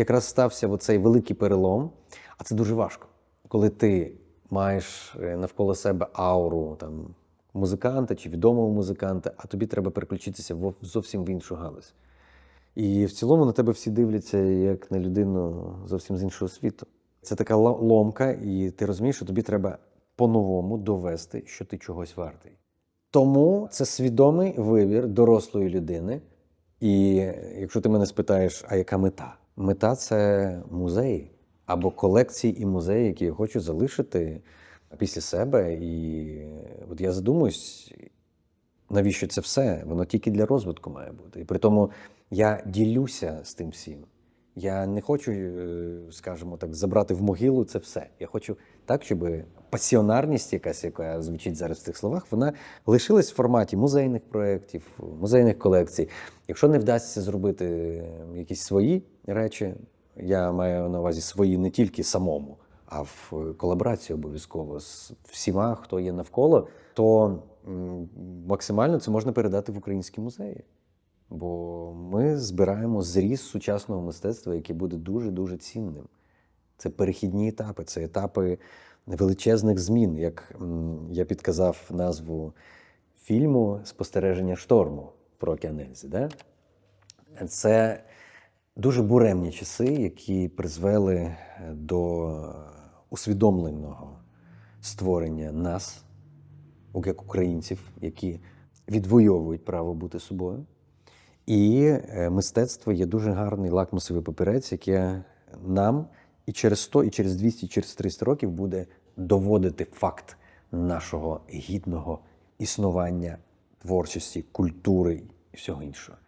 Якраз стався оцей великий перелом, а це дуже важко, коли ти маєш е, навколо себе ауру там, музиканта чи відомого музиканта, а тобі треба переключитися в зовсім в іншу галузь. І в цілому на тебе всі дивляться як на людину зовсім з іншого світу. Це така ломка, і ти розумієш, що тобі треба по-новому довести, що ти чогось вартий. Тому це свідомий вибір дорослої людини. І якщо ти мене спитаєш, а яка мета? Мета це музеї або колекції і музеї, які я хочу залишити після себе. І от я задумуюсь, навіщо це все? Воно тільки для розвитку має бути. І при тому я ділюся з тим всім. Я не хочу, е, скажімо так, забрати в могилу це все. Я хочу так, щоб пасіонарність, якась, яка звучить зараз в цих словах, вона лишилась в форматі музейних проєктів, музейних колекцій. Якщо не вдасться зробити е, якісь свої речі, я маю на увазі свої не тільки самому, а в колаборації обов'язково з всіма, хто є навколо, то максимально це можна передати в українські музеї. Бо ми збираємо зріз сучасного мистецтва, який буде дуже-дуже цінним. Це перехідні етапи, це етапи величезних змін, як я підказав назву фільму Спостереження шторму про Океанельзі. Да? Це дуже буремні часи, які призвели до усвідомленого створення нас, як українців, які відвоюють право бути собою. І е, мистецтво є дуже гарний лакмусовий папірець, яке нам і через 100, і через 200, і через 300 років буде доводити факт нашого гідного існування, творчості, культури і всього іншого.